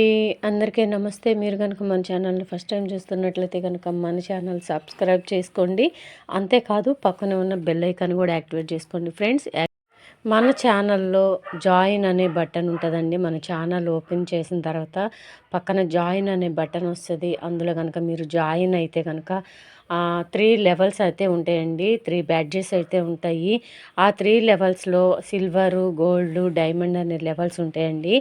అండి. అందరికీ నమస్తే. మీరు కనుక మన ఛానల్ని ఫస్ట్ టైం చూస్తున్నట్లయితే కనుక మన ఛానల్ సబ్స్క్రైబ్ చేసుకోండి. అంతేకాదు పక్కన ఉన్న బెల్ ఐకాన్ కూడా యాక్టివేట్ చేసుకోండి ఫ్రెండ్స్. మన ఛానల్లో జాయిన్ అనే బటన్ ఉంటుందండి. మన ఛానల్ ఓపెన్ చేసిన తర్వాత పక్కన జాయిన్ అనే బటన్ వస్తుంది. అందులో కనుక మీరు జాయిన్ అయితే కనుక త్రీ లెవెల్స్ అయితే ఉంటాయండి. త్రీ బ్యాడ్జెస్ అయితే ఉంటాయి. ఆ త్రీ లెవెల్స్లో సిల్వరు గోల్డ్ డైమండ్ అనే లెవెల్స్ ఉంటాయండి.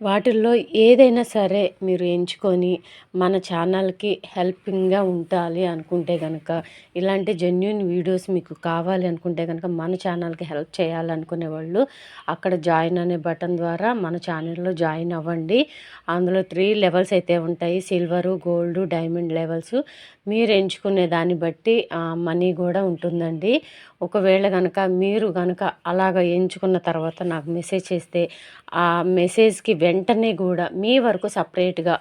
వాటిల్లో ఏదైనా సరే మీరు ఎంచుకొని మన ఛానల్కి హెల్పింగ్గా ఉండాలి అనుకుంటే కనుక ఇలాంటి జెన్యున్ వీడియోస్ మీకు కావాలి అనుకుంటే కనుక మన ఛానల్కి హెల్ప్ చేయాలనుకునే వాళ్ళు అక్కడ జాయిన్ అనే బటన్ ద్వారా మన ఛానల్లో జాయిన్ అవ్వండి. అందులో త్రీ లెవెల్స్ అయితే ఉంటాయి. Silver gold diamond levels. మీరు ఎంచుకునే దాన్ని బట్టి మనీ కూడా ఉంటుందండి. ఒకవేళ కనుక మీరు కనుక అలాగ ఎంచుకున్న తర్వాత నాకు మెసేజ్ చేస్తే ఆ మెసేజ్కి వెంటనే వెంటనే కూడా మీ వరకు సపరేట్గా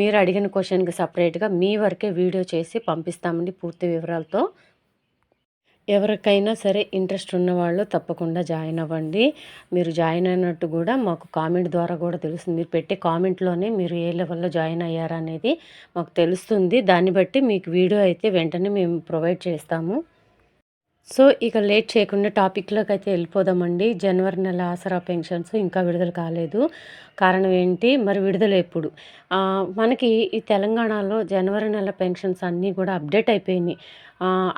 మీరు అడిగిన క్వశ్చన్కి సపరేట్గా మీ వరకే వీడియో చేసి పంపిస్తామండి పూర్తి వివరాలతో. ఎవరికైనా సరే ఇంట్రెస్ట్ ఉన్నవాళ్ళు తప్పకుండా జాయిన్ అవ్వండి. మీరు జాయిన్ అయినట్టు కూడా మాకు కామెంట్ ద్వారా కూడా తెలుస్తుంది. మీరు పెట్టే కామెంట్లోనే మీరు ఏ లెవెల్లో జాయిన్ అయ్యారనేది మాకు తెలుస్తుంది. దాన్ని బట్టి మీకు వీడియో అయితే వెంటనే మేము ప్రొవైడ్ చేస్తాము. సో ఇక లేట్ చేయకుండా టాపిక్లోకి అయితే వెళ్ళిపోదామండి. జనవరి నెల ఆసరా పెన్షన్స్ ఇంకా విడుదల కాలేదు. కారణం ఏంటి? మరి విడుదల ఎప్పుడు? మనకి ఈ తెలంగాణలో జనవరి నెల పెన్షన్స్ అన్నీ కూడా అప్డేట్ అయిపోయినాయి.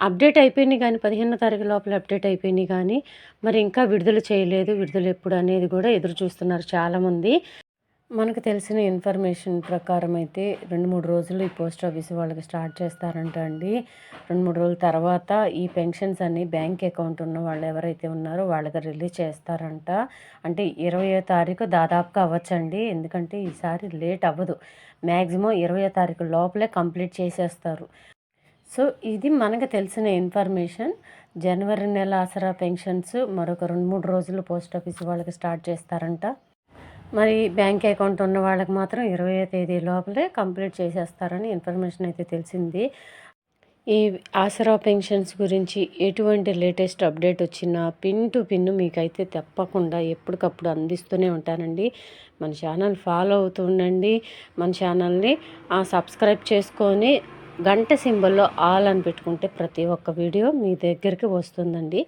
అప్డేట్ అయిపోయినాయి కానీ పదిహేనో తారీఖు లోపల అప్డేట్ అయిపోయినాయి కానీ మరి ఇంకా విడుదల చేయలేదు. విడుదల ఎప్పుడు అనేది కూడా ఎదురు చూస్తున్నారు చాలామంది. మనకు తెలిసిన ఇన్ఫర్మేషన్ ప్రకారం అయితే రెండు మూడు రోజులు ఈ పోస్ట్ ఆఫీస్ వాళ్ళకి స్టార్ట్ చేస్తారంట అండి. రెండు మూడు రోజుల తర్వాత ఈ పెన్షన్స్ అన్ని బ్యాంక్ అకౌంట్ ఉన్న వాళ్ళు ఎవరైతే ఉన్నారో వాళ్ళకి రిలీజ్ చేస్తారంట. అంటే ఇరవయో తారీఖు దాదాపుగా అవ్వచ్చండి. ఎందుకంటే ఈసారి లేట్ అవ్వదు. మ్యాక్సిమం ఇరవయో తారీఖు లోపలే కంప్లీట్ చేసేస్తారు. సో ఇది మనకు తెలిసిన ఇన్ఫర్మేషన్. జనవరి నెల ఆసరా పెన్షన్స్ మరొక రెండు మూడు రోజులు పోస్ట్ ఆఫీస్ వాళ్ళకి స్టార్ట్ చేస్తారంట. మరి బ్యాంక్ అకౌంట్ ఉన్న వాళ్ళకి మాత్రం ఇరవై తేదీ లోపలే కంప్లీట్ చేసేస్తారని ఇన్ఫర్మేషన్ అయితే తెలిసింది. ఈ ఆసరా పెన్షన్స్ గురించి ఎటువంటి లేటెస్ట్ అప్డేట్ వచ్చినా పిన్ టు పిన్ మీకైతే తప్పకుండా ఎప్పటికప్పుడు అందిస్తూనే ఉంటానండి. మన ఛానల్ ఫాలో అవుతూ ఉండండి. మన ఛానల్ని సబ్స్క్రైబ్ చేసుకొని గంట సింబల్లో ఆల్ అని పెట్టుకుంటే ప్రతి ఒక్క వీడియో మీ దగ్గరికి వస్తుందండి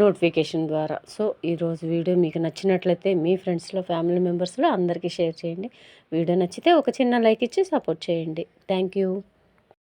నోటిఫికేషన్ ద్వారా. సో ఈరోజు వీడియో మీకు నచ్చినట్లయితే మీ ఫ్రెండ్స్లో ఫ్యామిలీ మెంబర్స్లో అందరికీ షేర్ చేయండి. వీడియో నచ్చితే ఒక చిన్న లైక్ ఇచ్చి సపోర్ట్ చేయండి. Thank you.